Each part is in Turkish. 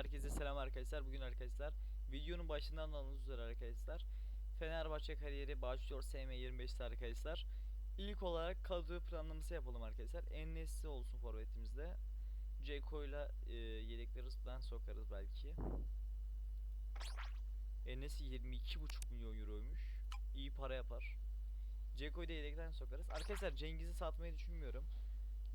Herkese selam arkadaşlar. Bugün arkadaşlar videonun başından anladığınız üzere arkadaşlar Fenerbahçe kariyeri başlıyor SM25'te arkadaşlar. İlk olarak kadro planlaması yapalım arkadaşlar. Enes'i olsun forvetimizde. Ceko ile e, yedeklerden sokarız belki. Enes'i 22,5 milyon euroymuş. İyi para yapar. Ceko'yu da yedekten sokarız. Arkadaşlar Cengiz'i satmayı düşünmüyorum.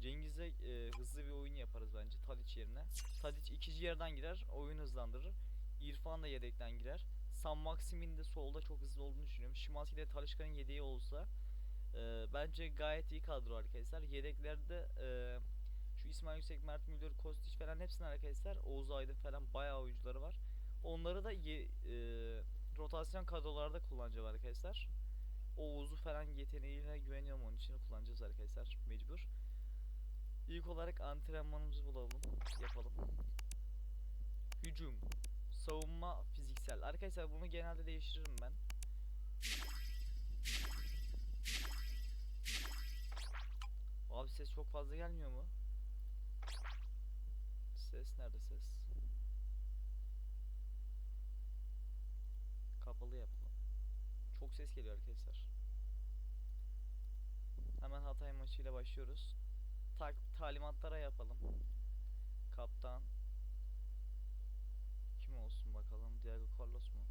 Cengiz'e e, hızlı bir oyun yaparız bence Tadic yerine. Tadic ikinci yerden girer, oyun hızlandırır. İrfan da yedekten girer. Sam Maxim'in de solda çok hızlı olduğunu düşünüyorum. Şimanski de Talişka'nın yedeği olsa e, bence gayet iyi kadro arkadaşlar. Yedeklerde e, şu İsmail Yüksek, Mert Müldür, Kostić falan hepsinin arkadaşlar Oğuz Aydın falan bayağı oyuncuları var. Onları da ye, e, rotasyon kadrolarda kullanacağız arkadaşlar. Oğuz'u falan yeteneğine güveniyorum onun için kullanacağız arkadaşlar mecbur. İlk olarak antrenmanımızı bulalım, yapalım. Hücum, savunma, fiziksel. Arkadaşlar bunu genelde değiştiririm ben. Abi ses çok fazla gelmiyor mu? Ses nerede ses? Kapalı yapalım. Çok ses geliyor arkadaşlar. Hemen Hatay maçıyla başlıyoruz tak talimatlara yapalım. Kaptan kim olsun bakalım? Diego Carlos mu?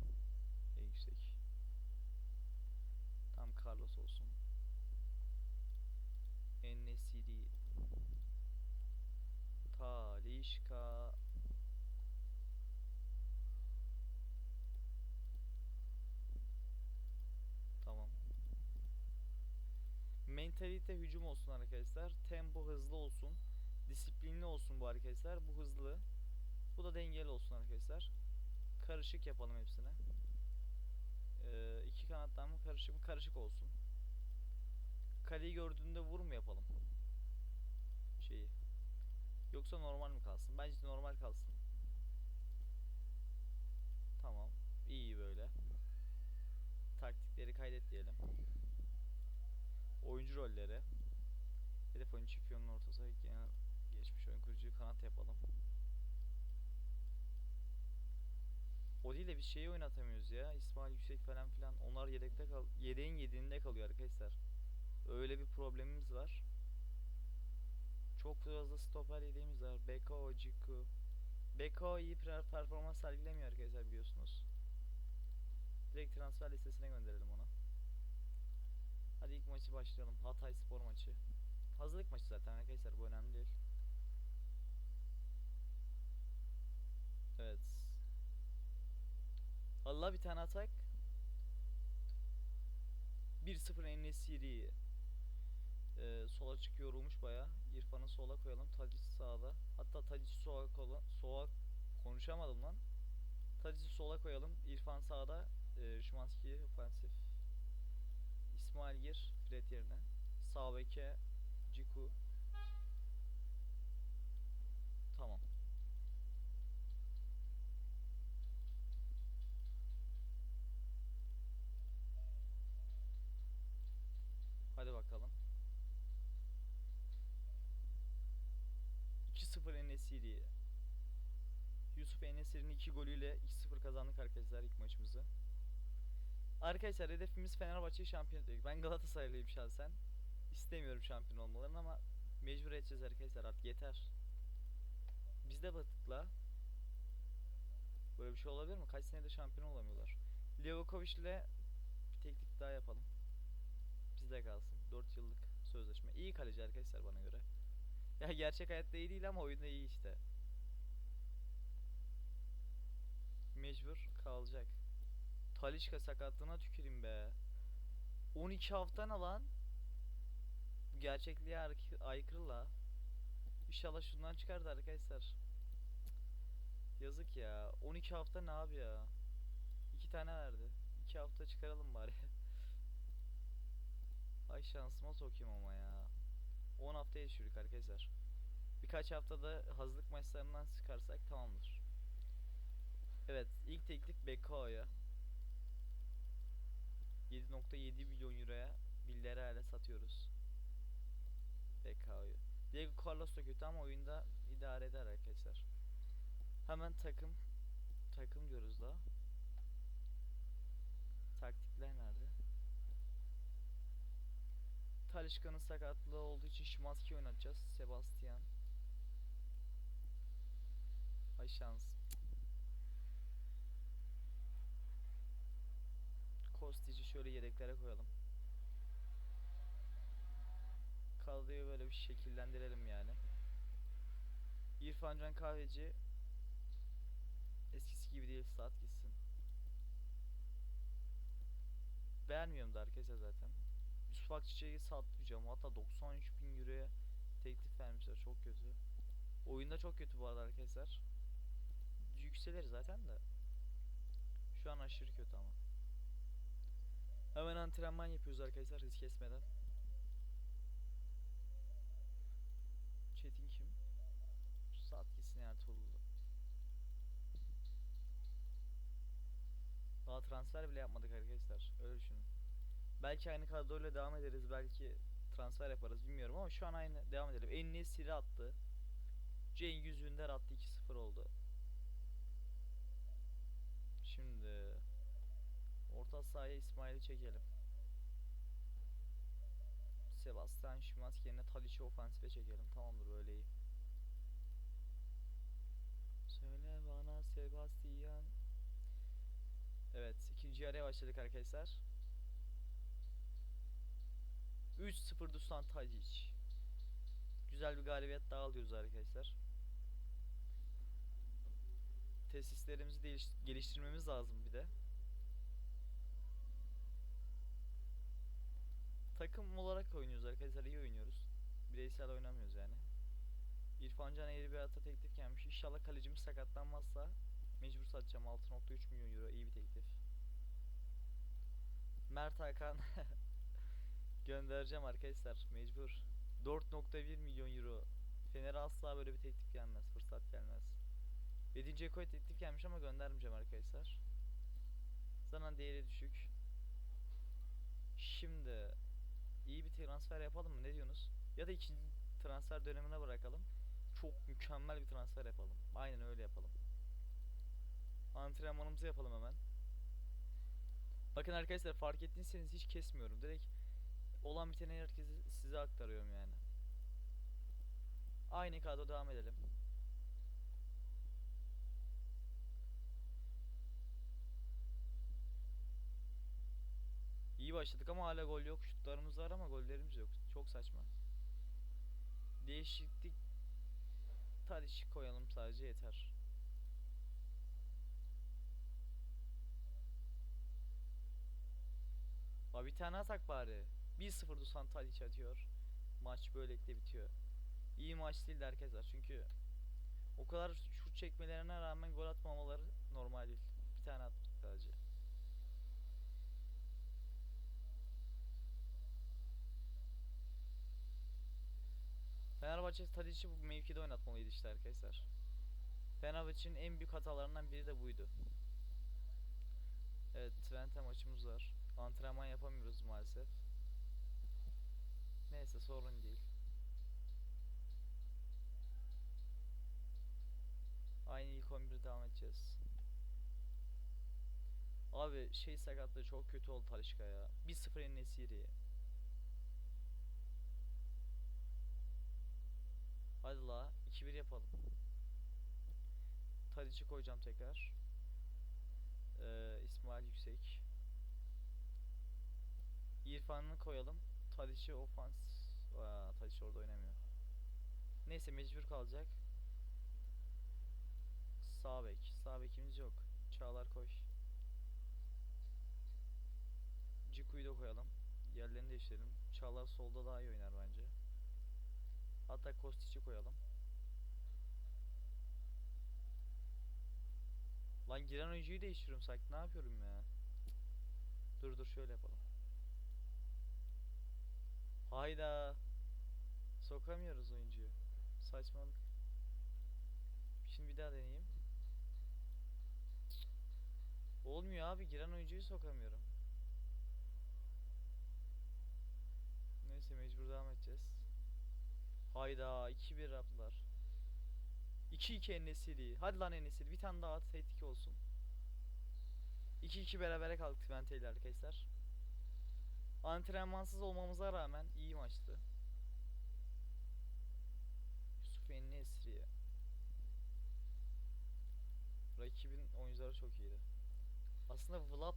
En yüksek. Tam Carlos olsun. Enesiri Talişka Tamam. Mentalite hücum olsun arkadaşlar. Tempo hızlı olsun. Disiplinli olsun bu arkadaşlar. Bu hızlı. Bu da dengeli olsun arkadaşlar. Karışık yapalım hepsine. Ee, iki kanattan mı karışık mı? Karışık olsun. Kaleyi gördüğünde vur mu yapalım? Şeyi. Yoksa normal mi kalsın? Bence normal kalsın. Tamam. İyi böyle. Taktikleri kaydet diyelim oyuncu rolleri. Hedef oyuncu çift yönlü orta saha genel geçmiş oyun kurucuyu kanat yapalım. O değil de bir şeyi oynatamıyoruz ya. İsmail Yüksek falan filan. Onlar yedekte kal yedeğin yediğinde kalıyor arkadaşlar. Öyle bir problemimiz var. Çok fazla stoper yedeğimiz var. Beko, Ciku. Beko iyi performans sergilemiyor arkadaşlar biliyorsunuz. Direkt transfer listesine gönderelim onu. Hadi ilk maçı başlayalım. Hatay spor maçı. Hazırlık maçı zaten arkadaşlar bu önemli değil. Evet. Allah bir tane atak. 1-0 Enesiri. Ee, sola çıkıyor olmuş baya. İrfan'ı sola koyalım. Tadic sağda. Hatta Tadic sola koyalım. Sola konuşamadım lan. Tadic'i sola koyalım. İrfan sağda. Ee, Şimanski ofansif. İsmail gir Fred yerine. Sağ beke Ciku. Tamam. Hadi bakalım. 2-0 Enesiri. Yusuf Enesiri'nin 2 golüyle 2-0 kazandık arkadaşlar ilk maçımızı. Arkadaşlar hedefimiz Fenerbahçe'yi şampiyon etmek. Ben Galatasaraylıyım şahsen. İstemiyorum şampiyon olmalarını ama mecbur edeceğiz arkadaşlar artık yeter. Biz de batıkla. Böyle bir şey olabilir mi? Kaç senedir şampiyon olamıyorlar. Livakovic ile bir teknik daha yapalım. Bizde kalsın. 4 yıllık sözleşme. İyi kaleci arkadaşlar bana göre. Ya gerçek hayatta iyi değil ama oyunda iyi işte. Mecbur kalacak. Talişka sakatlığına tüküreyim be. 12 hafta ne lan? Gerçekliğe aykırı la. İnşallah şundan çıkardı arkadaşlar. Yazık ya. 12 hafta ne abi ya? 2 tane verdi. 2 hafta çıkaralım bari. Ay şansıma sokayım ama ya. 10 haftaya düşürdük arkadaşlar. Birkaç haftada hazırlık maçlarından çıkarsak tamamdır. Evet, ilk teklif Beko'ya. 7.7 milyon euroya Villarreal'e satıyoruz. BK'yı. Diego Carlos da kötü ama oyunda idare eder arkadaşlar. Hemen takım takım diyoruz da. Taktikler nerede? Talişka'nın sakatlığı olduğu için Şimanski oynatacağız. Sebastian. Ay şans. Kostic'i şöyle yedeklere koyalım. Kadroyu böyle bir şekillendirelim yani. İrfan Can Kahveci eskisi gibi değil saat gitsin. Beğenmiyorum da arkadaşlar zaten. Yusuf Akçiçek'i satmayacağım. Hatta 93 bin euroya teklif vermişler. Çok kötü. Oyunda çok kötü bu arada arkadaşlar. Yükselir zaten de. Şu an aşırı kötü ama. Hemen antrenman yapıyoruz arkadaşlar risk kesmeden. Çetin kim? Saat gitsin Ertuğrul'u. Daha transfer bile yapmadık arkadaşlar. Öyle düşünün. Belki aynı kadroyla devam ederiz. Belki transfer yaparız bilmiyorum ama şu an aynı devam edelim. Enni Siri attı. Cengiz Ünder attı 2-0 oldu. Şimdi orta sahaya İsmail'i çekelim. Sebastian Szymanski yerine Tadic'i ofansife çekelim. Tamamdır böyle iyi. Söyle bana Sebastian. Evet ikinci yarıya başladık arkadaşlar. 3-0 Dusan Tadic. Güzel bir galibiyet daha alıyoruz arkadaşlar. Tesislerimizi geliştirmemiz lazım bir de. Takım olarak oynuyoruz arkadaşlar iyi oynuyoruz. Bireysel oynamıyoruz yani. İrfan Can eğri bir hata teklif gelmiş. İnşallah kalecimiz sakatlanmazsa mecbur satacağım 6.3 milyon euro iyi bir teklif. Mert Hakan göndereceğim arkadaşlar mecbur. 4.1 milyon euro. Fener'e asla böyle bir teklif gelmez, fırsat gelmez. Edin Dzeko'ya teklif gelmiş ama göndermeyeceğim arkadaşlar. Zaten değeri düşük. Şimdi iyi bir transfer yapalım mı? Ne diyorsunuz? Ya da ikinci transfer dönemine bırakalım. Çok mükemmel bir transfer yapalım. Aynen öyle yapalım. Antrenmanımızı yapalım hemen. Bakın arkadaşlar fark ettiyseniz hiç kesmiyorum. Direkt olan biteni herkese size aktarıyorum yani. Aynı kadro devam edelim. İyi başladık ama hala gol yok. Şutlarımız var ama gollerimiz yok. Çok saçma. Değişiklik Tadic koyalım sadece yeter. Abi bir tane atak bari. 1-0 Dusan Tadic atıyor. Maç böylelikle bitiyor. İyi maç değildi arkadaşlar çünkü o kadar şut çekmelerine rağmen gol atmamaları normal değil. Bir tane attık sadece. Fenerbahçe Tadic'i bu mevkide oynatmalıydı işte arkadaşlar. Fenerbahçe'nin en büyük hatalarından biri de buydu. Evet, Twente maçımız var. Antrenman yapamıyoruz maalesef. Neyse sorun değil. Aynı ilk 11'de devam edeceğiz. Abi şey sakatlığı çok kötü oldu Talişka ya. 1-0 Enesiri. Hadi la 2-1 yapalım. Tadic'i koyacağım tekrar. Ee, İsmail Yüksek. İrfan'ı koyalım. Tadic'i ofans... Aa, Tadic orada oynamıyor. Neyse mecbur kalacak. Sağ bek. Sağ bekimiz yok. Çağlar koy. Ciku'yu da koyalım. Yerlerini değiştirelim. Çağlar solda daha iyi oynar bence. Hatta Kostic'i koyalım. Lan giren oyuncuyu değiştiriyorum sanki. Ne yapıyorum ya? Dur dur şöyle yapalım. Hayda. Sokamıyoruz oyuncuyu. Saçmalık. Şimdi bir daha deneyeyim. Olmuyor abi. Giren oyuncuyu sokamıyorum. Neyse mecbur devam edeceğiz. Hayda 2-1 yaptılar. 2-2 Enesiri. Hadi lan Enesiri bir tane daha T2 olsun. 2-2 berabere kaldık Twente ile arkadaşlar. Antrenmansız olmamıza rağmen iyi maçtı. Yusuf Enesiri. Rakibin oyuncuları çok iyiydi. Aslında Vlap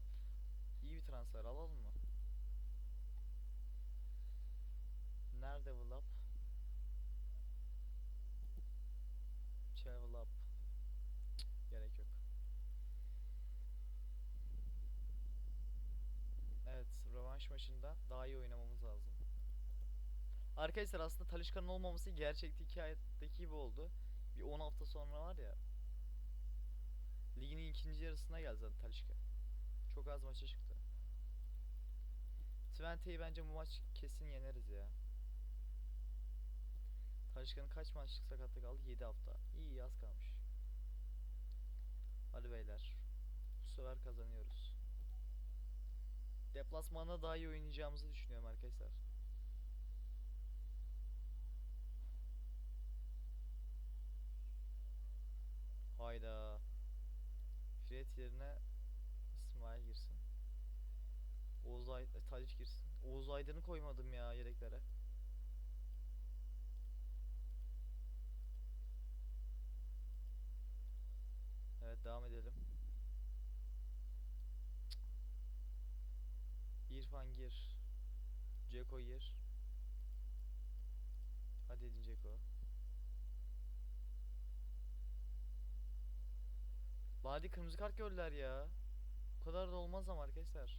iyi bir transfer alalım mı? Nerede Vlap? Level up. Cık, Gerek yok. Evet, rövanş maçında daha iyi oynamamız lazım. Arkadaşlar aslında Talişka'nın olmaması gerçekte hikayedeki gibi oldu. Bir 10 hafta sonra var ya. Ligin ikinci yarısına geldi zaten Talişka. Çok az maça çıktı. Twente'yi bence bu maç kesin yeneriz ya. Talişka'nın kaç maçlık sakatlık kaldı? 7 hafta. İyi, az kalmış. Hadi beyler. Bu sefer kazanıyoruz. Deplasmanda daha iyi oynayacağımızı düşünüyorum arkadaşlar. Hayda. Fred yerine İsmail girsin. Oğuz Ay e, Tadiç girsin. Oğuz Aydın'ı koymadım ya yedeklere. Evet devam edelim. İrfan gir. Ceko gir. Hadi edin Ceko. Hadi kırmızı kart gördüler ya. Bu kadar da olmaz ama arkadaşlar.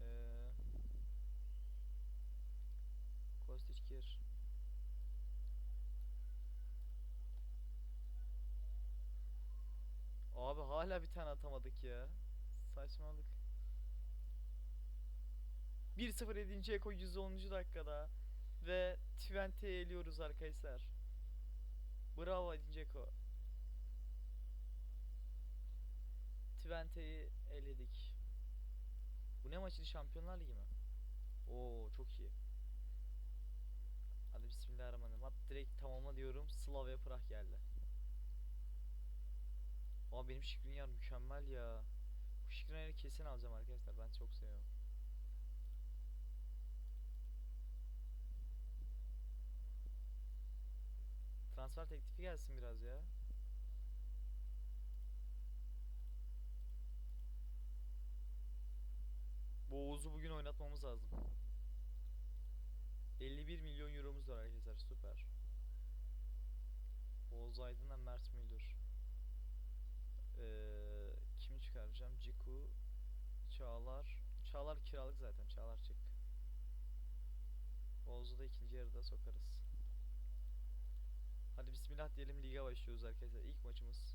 Ee. Abi hala bir tane atamadık ya. Saçmalık. 1-0 edince Eko 110. dakikada ve Twente'yi eliyoruz arkadaşlar. Bravo Edin Dzeko. Twente'yi eledik. Bu ne maçıydı? Şampiyonlar Ligi mi? Oo çok iyi. Hadi bismillahirrahmanirrahim. Hadi direkt tamamla diyorum. Slavia Prah geldi. Aa benim Skriniar mükemmel ya. Bu Skriniar'ı kesin alacağım arkadaşlar. Ben çok seviyorum. Transfer teklifi gelsin biraz ya. Bu Oğuz'u bugün oynatmamız lazım. 51 milyon euromuz var arkadaşlar süper. Oğuz Aydın'la Mert Müldür. Ee, kimi çıkaracağım? Ciku, Çağlar. Çağlar kiralık zaten. Çağlar çık. Oğuz'u da ikinci yarıda sokarız. Hadi bismillah diyelim liga başlıyoruz arkadaşlar. İlk maçımız.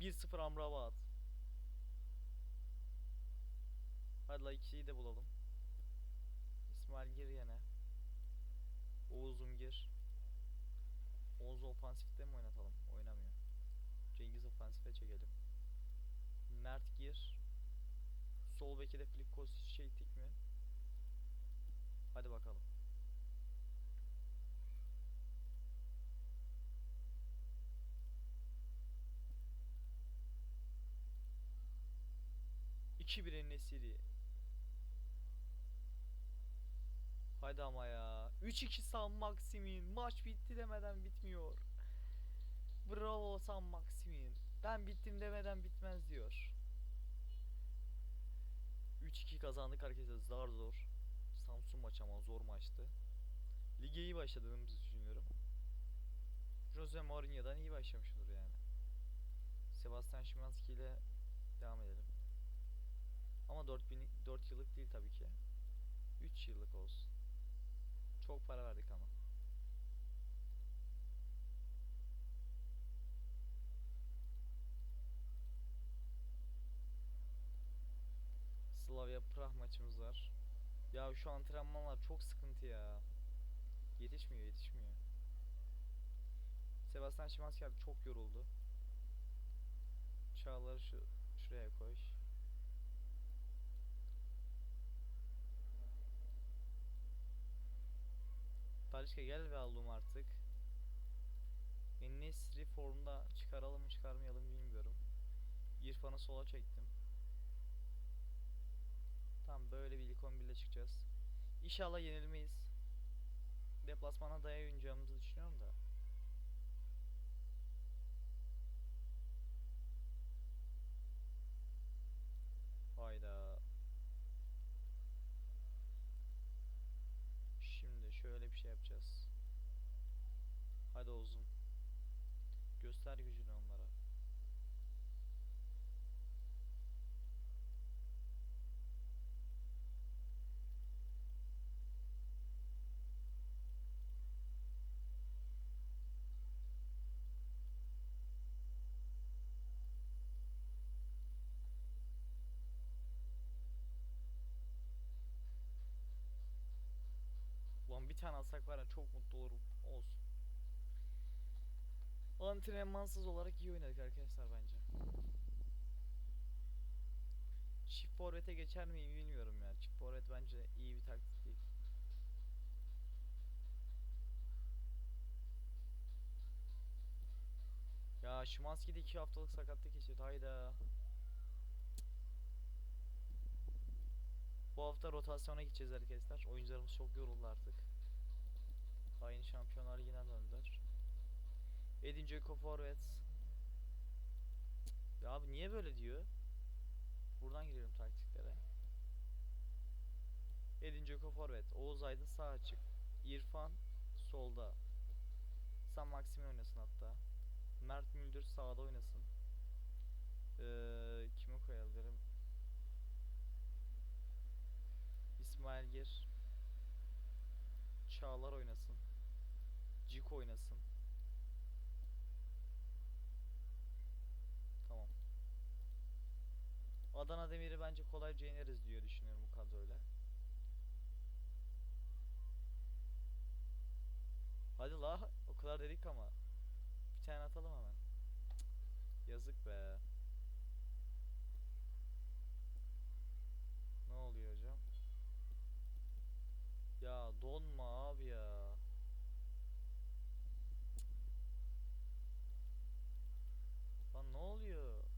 1-0 Amrabat. Hadi la 2'yi de bulalım. İsmail gir yine. Oğuz'um gir. Oğuz ofansifte mi oynatalım? Oynamıyor. Cengiz ofansife çekelim. Mert gir. Sol beke de Filip Kostic çektik mi? Hadi bakalım. İki bir Nesiri. Hadi ama ya. 3-2 San Maximin. Maç bitti demeden bitmiyor. Bravo San Maximin. Ben bittim demeden bitmez diyor. 3-2 kazandık arkadaşlar zar zor. Samsun maçı ama zor maçtı. Lige iyi başladığımızı düşünüyorum. Jose Mourinho'dan iyi başlamıştır yani. Sebastian Szymanski ile devam edelim. Ama 4000 4 yıllık değil tabii ki. 3 yıllık olsun. Çok para verdik ama. Slavia Prah maçımız var. Ya şu antrenmanlar çok sıkıntı ya. Yetişmiyor, yetişmiyor. Sebastian Szymanski abi çok yoruldu. Çağlar'ı şu şuraya koy. Talişka gel be oğlum artık. Enesri formda çıkaralım çıkarmayalım bilmiyorum. İrfan'ı sola çektim. Tamam böyle bir ilk 11 ile çıkacağız. İnşallah yenilmeyiz. Deplasmana daya oynayacağımızı düşünüyorum da. Hayda. Şimdi şöyle bir şey yapacağız. Hadi Oğuz'um. Göster gücünü onlara. Ulan bir tane alsak var ya çok mutlu olurum. Antrenmansız olarak iyi oynadık arkadaşlar bence. Çift forvete geçer miyim bilmiyorum ya. Çift forvet bence iyi bir taktik değil. Ya Şimanski de 2 haftalık sakatlık geçirdi. Hayda. Bu hafta rotasyona gideceğiz arkadaşlar. Oyuncularımız çok yoruldu artık. Aynı Şampiyonlar Ligi'ne döndüler. Edin Dzeko forvet. Ya abi niye böyle diyor? Buradan girelim taktiklere. Edin Dzeko forvet. Oğuz Aydın sağ açık. İrfan solda. San Maximin oynasın hatta. Mert Müldür sağda oynasın. Ee, kimi koyabilirim? İsmail Gir. Çağlar oynasın. Cik oynasın. Tamam. Adana Demir'i bence kolayca yeneriz diyor düşünüyorum bu kadroyla. Hadi la o kadar dedik ama. Bir tane atalım hemen. Yazık be. Ne oluyor hocam? Ya donma abi ya. Lan ne oluyor?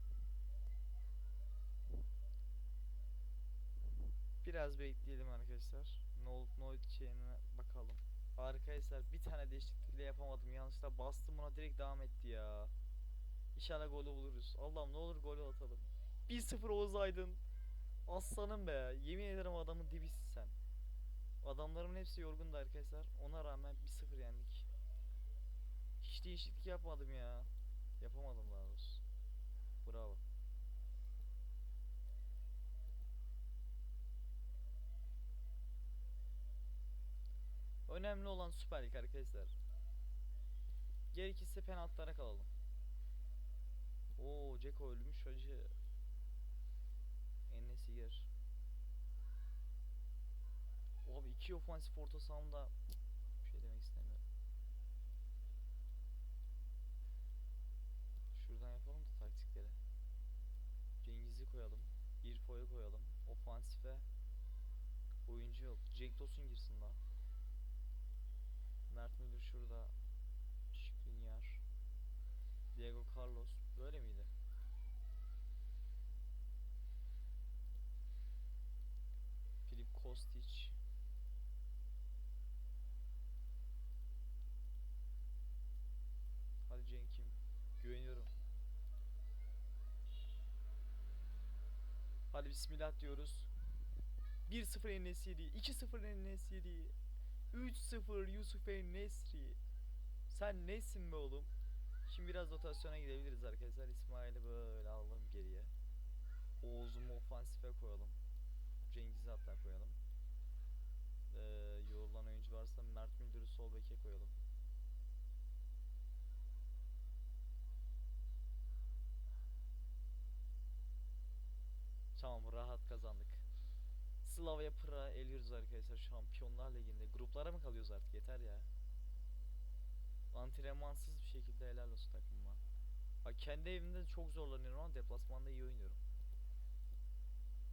Biraz bekleyelim arkadaşlar. Ne olup ne olacağına bakalım. Arkadaşlar bir tane değişiklik bile yapamadım. Yanlışlıkla bastım buna direkt devam etti ya. İnşallah golü buluruz. Allah'ım ne olur golü atalım. 1-0 Oğuz Aydın. Aslanım be. Yemin ederim adamın dibisin sen. Adamlarımın hepsi yorgundu arkadaşlar. Ona rağmen 1-0 yendik. Hiç değişiklik yapmadım ya. Yapamadım daha doğrusu. Bravo. Önemli olan Süper Lig arkadaşlar. Gerekirse penaltılara kalalım. Oo, Ceko ölmüş hacı. Ennesi yer. Abi iki ofansif orta sahamda bir şey demek istemiyorum. Şuradan yapalım da taktikleri. Cengiz'i koyalım. İrfo'yu koyalım. Ofansife oyuncu yok. Cenk Tosun girsin daha. Mert Müldür şurada. Skriniar. Diego Carlos. Böyle miydi? Filip Kostic. Hadi Cenk'im. Güveniyorum. Hadi bismillah diyoruz. 1-0 Enesiri, 2-0 Enesiri, 3-0 Yusuf Nesri. Sen nesin be oğlum? Şimdi biraz rotasyona gidebiliriz arkadaşlar. İsmail'i böyle alalım geriye. Oğuz'umu ofansife koyalım. Cengiz'i hatta koyalım. Ee, yorulan oyuncu varsa Mert Müldür'ü sol beke koyalım. Tamam rahat kazandık. Slavia Praha eliyoruz arkadaşlar Şampiyonlar Ligi'nde. Gruplara mı kalıyoruz artık yeter ya. Antrenmansız bir şekilde helal olsun takımıma. Bak kendi evimde de çok zorlanıyorum ama deplasmanda iyi oynuyorum.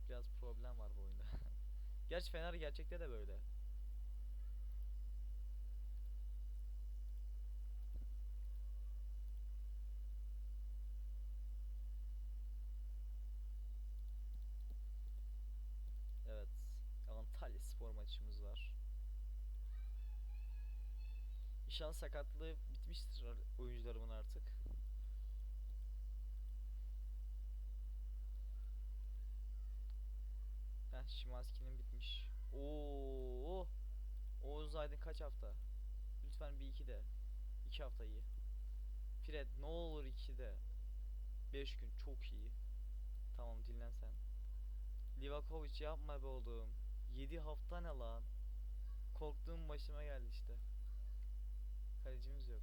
Biraz problem var bu oyunda. Gerçi Fener gerçekte de böyle. maçımız var. İnşallah sakatlığı bitmiştir ar- oyuncularımın artık. Heh, Şimanski'nin bitmiş. Oo! Oğuz Aydın kaç hafta? Lütfen bir iki de. İki hafta iyi. Fred ne olur iki de. Beş gün çok iyi. Tamam dinlen sen. Livakovic yapma be oğlum. 7 hafta ne lan? Korktuğum başıma geldi işte. Kalecimiz yok.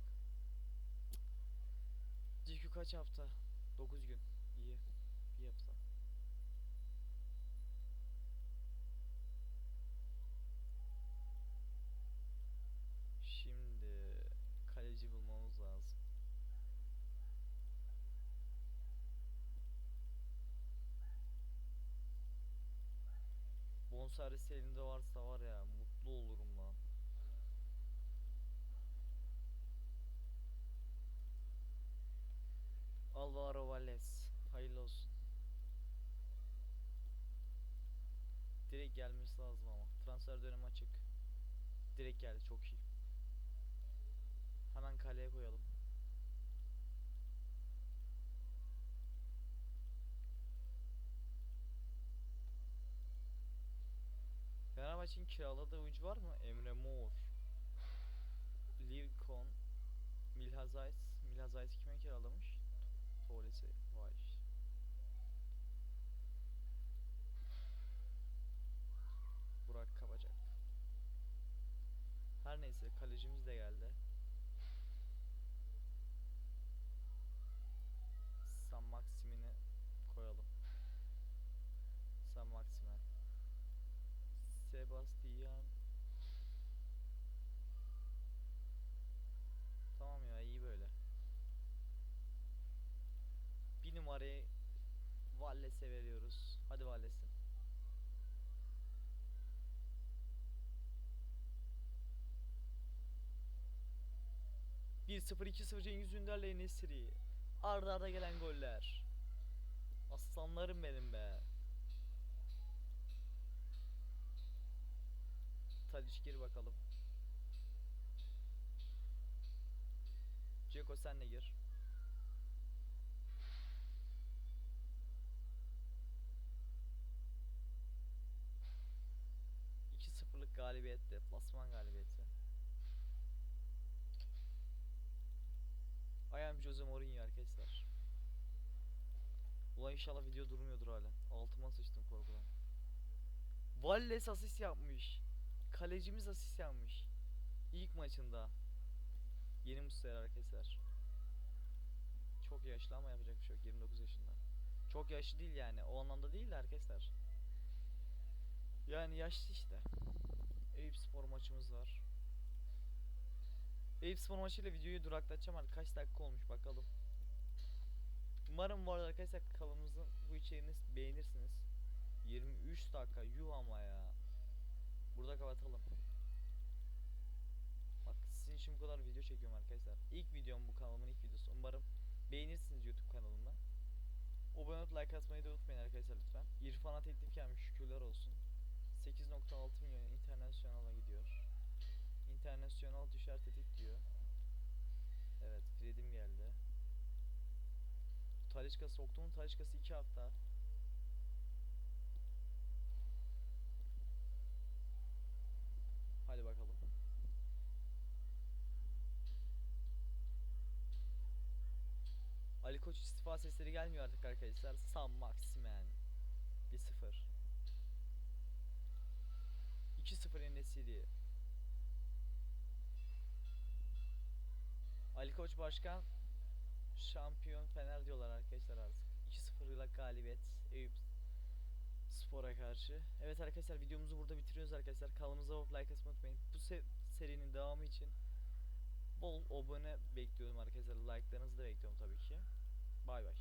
GQ kaç hafta? 9 gün. İyi. Bir hafta. Şimdi kaleci bulmamız lazım. Bonservis elinde varsa var ya mutlu olurum lan. Alvaro Valles. Hayırlı olsun. Direkt gelmesi lazım ama. Transfer dönemi açık. Direkt geldi çok iyi. Hemen kaleye koyalım. Fenerbahçe'nin kiraladığı oyuncu var mı? Emre Mor. Livkon. Milhazais. Milhazais kime kiralamış? Tuvalesi. Vay. tanesi. Kalecimiz de geldi. San Maximin'i koyalım. San Maximin. Sebastian. Tamam ya iyi böyle. Bir numarayı Valles'e veriyoruz. Hadi Valles'e. 0-2-0 Cengiz Ünder'le Enesiri. Arda arda gelen goller. Aslanlarım benim be. Tadiç gir bakalım. Ceko sen de gir. galibiyet deplasman galibiyeti. I am Jose Mourinho arkadaşlar. Ulan inşallah video durmuyordur hala. Altıma sıçtım korkudan. Valles asist yapmış. Kalecimiz asist yapmış. İlk maçında. Yeni Muslera arkadaşlar. Çok yaşlı ama yapacak bir şey yok. 29 yaşında. Çok yaşlı değil yani. O anlamda değil de arkadaşlar. Yani yaşlı işte. Eyüp Spor maçımız var. Eyüp Spor maçıyla videoyu duraklatacağım artık. Kaç dakika olmuş bakalım. Umarım bu arada arkadaşlar kanalımızın bu içeriğini beğenirsiniz. 23 dakika yuh ama ya. Burada kapatalım. Bak sizin için bu kadar video çekiyorum arkadaşlar. İlk videom bu kanalımın ilk videosu. Umarım beğenirsiniz YouTube kanalımda. Abone olup like atmayı da unutmayın arkadaşlar lütfen. İrfan'a teklif gelmiş şükürler olsun. 8.6 milyon internasyonala gidiyor. İnternasyonal düşer tetik diyor. Evet Fred'im geldi. Talişka soktuğumun Talişkası 2 hafta. Hadi bakalım. Ali Koç istifa sesleri gelmiyor artık arkadaşlar. Sam Maximen 1-0 2-0 Enesiri Ali Koç Başkan şampiyon Fener diyorlar arkadaşlar artık. 2-0'lık galibiyet Eyüp Spor'a karşı. Evet arkadaşlar videomuzu burada bitiriyoruz arkadaşlar. Kanalımıza abone like atmayı unutmayın. Bu se- serinin devamı için bol abone bekliyorum arkadaşlar. Like'larınızı da bekliyorum tabii ki. Bay bay.